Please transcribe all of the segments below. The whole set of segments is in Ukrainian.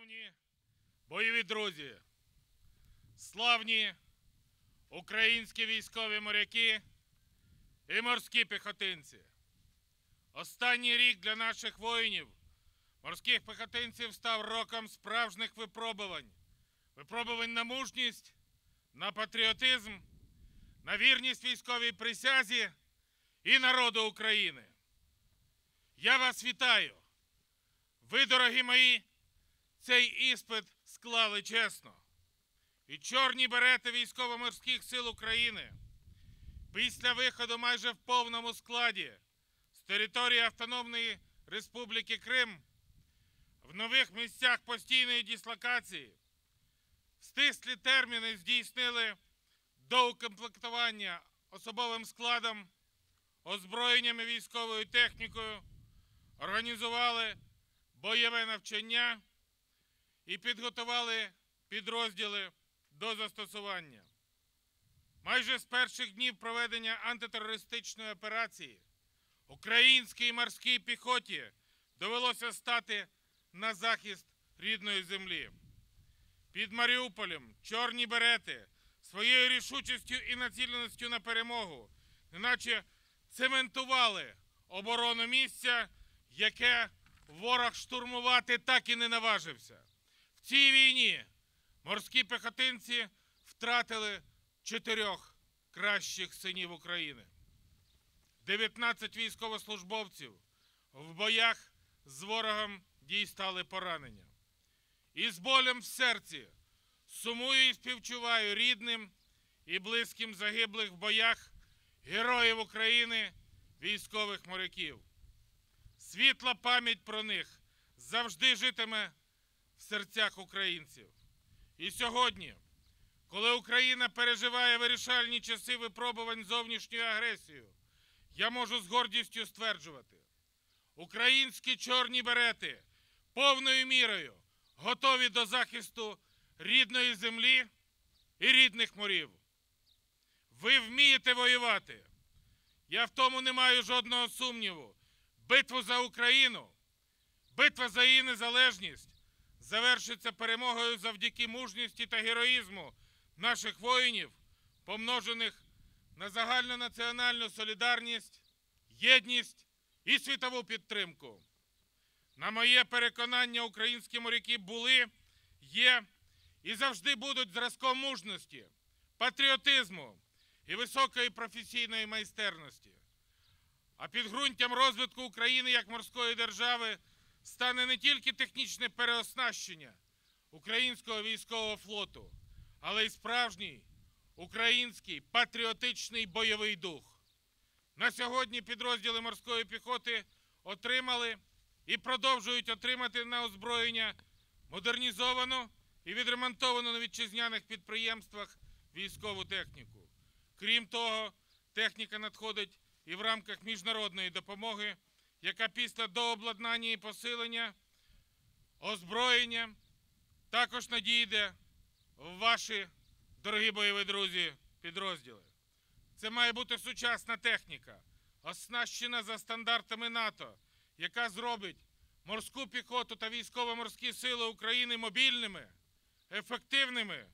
Шановні бойові друзі, славні українські військові моряки і морські піхотинці. Останній рік для наших воїнів, морських піхотинців, став роком справжніх випробувань. Випробувань на мужність, на патріотизм, на вірність військовій присязі і народу України. Я вас вітаю. Ви, дорогі мої, цей іспит склали чесно. І чорні берети військово-морських сил України після виходу майже в повному складі з території Автономної Республіки Крим в нових місцях постійної дислокації в стислі терміни здійснили доукомплектування особовим складом, озброєнням і військовою технікою, організували бойове навчання і підготували підрозділи до застосування. Майже з перших днів проведення антитерористичної операції українській морській піхоті довелося стати на захист рідної землі. Під Маріуполем чорні берети своєю рішучістю і націленістю на перемогу, неначе цементували оборону місця, яке ворог штурмувати так і не наважився. В цій війні морські пехотинці втратили чотирьох кращих синів України. 19 військовослужбовців в боях з ворогом дістали поранення. І з болем в серці сумую і співчуваю рідним і близьким загиблих в боях героїв України, військових моряків. Світла пам'ять про них завжди житиме в серцях українців. І сьогодні, коли Україна переживає вирішальні часи випробувань зовнішньою агресією, я можу з гордістю стверджувати, українські чорні берети повною мірою готові до захисту рідної землі і рідних морів. Ви вмієте воювати. Я в тому не маю жодного сумніву. Битву за Україну, битва за її незалежність завершиться перемогою завдяки мужності та героїзму наших воїнів, помножених на загальнонаціональну солідарність, єдність і світову підтримку. На моє переконання, українські моряки були, є і завжди будуть зразком мужності, патріотизму і високої професійної майстерності. А підґрунтям розвитку України як морської держави стане не тільки технічне переоснащення українського військового флоту, але й справжній український патріотичний бойовий дух. На сьогодні підрозділи морської піхоти отримали і продовжують отримати на озброєння модернізовану і відремонтовану на вітчизняних підприємствах військову техніку. Крім того, техніка надходить і в рамках міжнародної допомоги, яка після дообладнання і посилення озброєння також надійде в ваші, дорогі бойові друзі, підрозділи. Це має бути сучасна техніка, оснащена за стандартами НАТО, яка зробить морську піхоту та військово-морські сили України мобільними, ефективними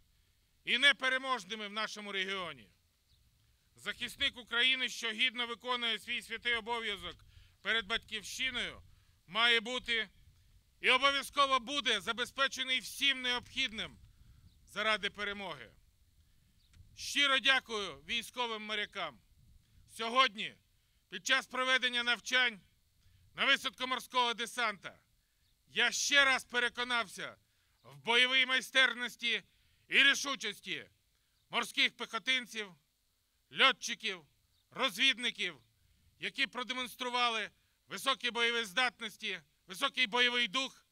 і непереможними в нашому регіоні. Захисник України, що гідно виконує свій святий обов'язок перед батьківщиною, має бути і обов'язково буде забезпечений всім необхідним заради перемоги. Щиро дякую військовим морякам. Сьогодні, під час проведення навчань на висадку морського десанта, я ще раз переконався в бойовій майстерності і рішучості морських пехотинців льотчиків, розвідників, які продемонстрували високі бойові здатності, високий бойовий дух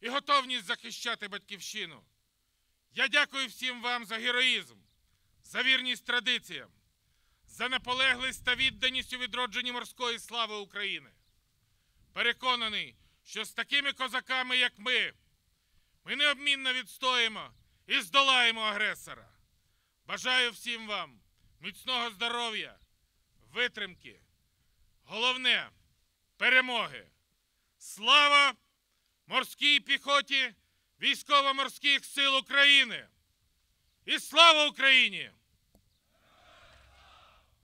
і готовність захищати батьківщину. Я дякую всім вам за героїзм, за вірність традиціям, за наполеглість та відданість у відродженні морської слави України. Переконаний, що з такими козаками, як ми, ми необмінно відстоїмо і здолаємо агресора. Бажаю всім вам міцного здоров'я, витримки. Головне перемоги. Слава морській піхоті військово-морських сил України. І слава Україні!